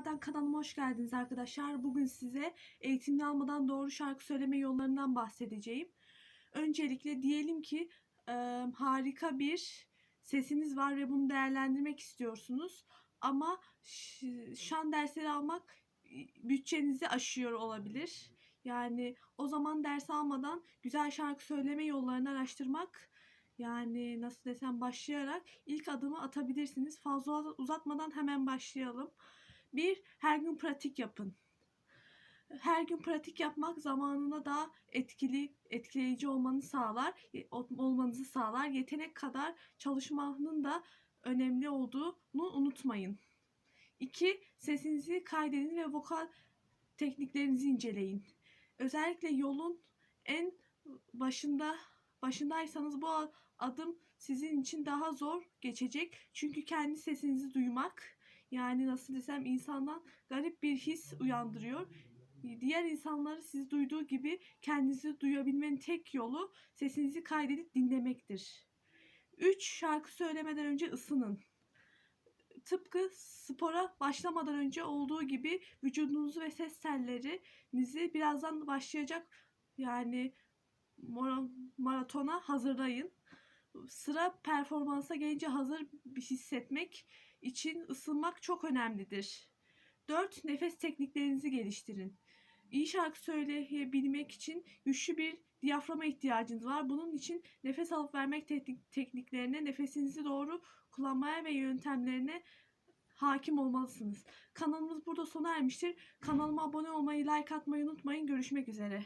Tekrardan kanalıma hoş geldiniz arkadaşlar. Bugün size eğitimli almadan doğru şarkı söyleme yollarından bahsedeceğim. Öncelikle diyelim ki e, harika bir sesiniz var ve bunu değerlendirmek istiyorsunuz. Ama şan dersleri almak bütçenizi aşıyor olabilir. Yani o zaman ders almadan güzel şarkı söyleme yollarını araştırmak yani nasıl desem başlayarak ilk adımı atabilirsiniz. Fazla uzatmadan hemen başlayalım. Bir, her gün pratik yapın. Her gün pratik yapmak zamanına daha etkili, etkileyici olmanı sağlar, e, olmanızı sağlar. Yetenek kadar çalışmanın da önemli olduğunu unutmayın. İki, sesinizi kaydedin ve vokal tekniklerinizi inceleyin. Özellikle yolun en başında başındaysanız bu adım sizin için daha zor geçecek. Çünkü kendi sesinizi duymak yani nasıl desem insandan garip bir his uyandırıyor. Diğer insanları sizi duyduğu gibi kendinizi duyabilmenin tek yolu sesinizi kaydedip dinlemektir. 3. Şarkı söylemeden önce ısının. Tıpkı spora başlamadan önce olduğu gibi vücudunuzu ve ses tellerinizi birazdan başlayacak yani mara- maratona hazırlayın. Sıra performansa gelince hazır hissetmek için ısınmak çok önemlidir. 4. Nefes tekniklerinizi geliştirin. İyi şarkı söyleyebilmek için güçlü bir diyaframa ihtiyacınız var. Bunun için nefes alıp vermek teknik- tekniklerine, nefesinizi doğru kullanmaya ve yöntemlerine hakim olmalısınız. Kanalımız burada sona ermiştir. Kanalıma abone olmayı, like atmayı unutmayın. Görüşmek üzere.